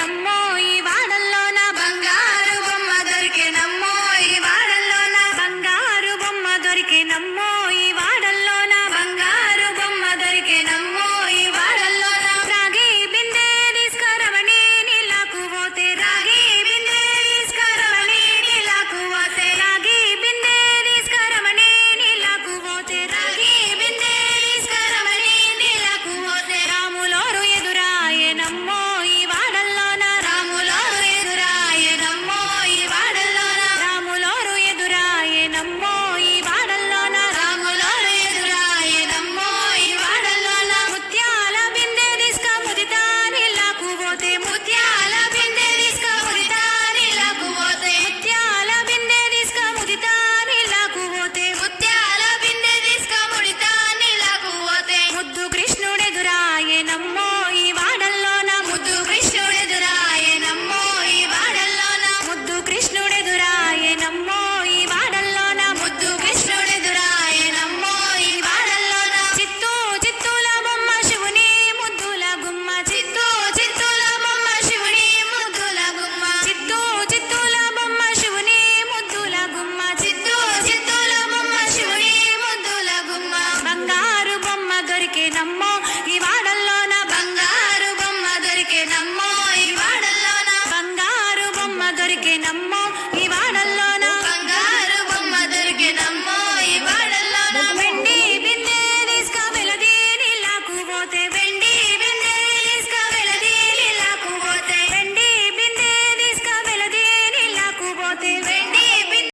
ನಮ್ಮ దొరికేనమ్మో ఈ వాడల్లో నా బంగారు బొమ్మ దొరికేనమ్మో ఈ వాడల్లో నా బంగారు బొమ్మ దొరికేనమ్మో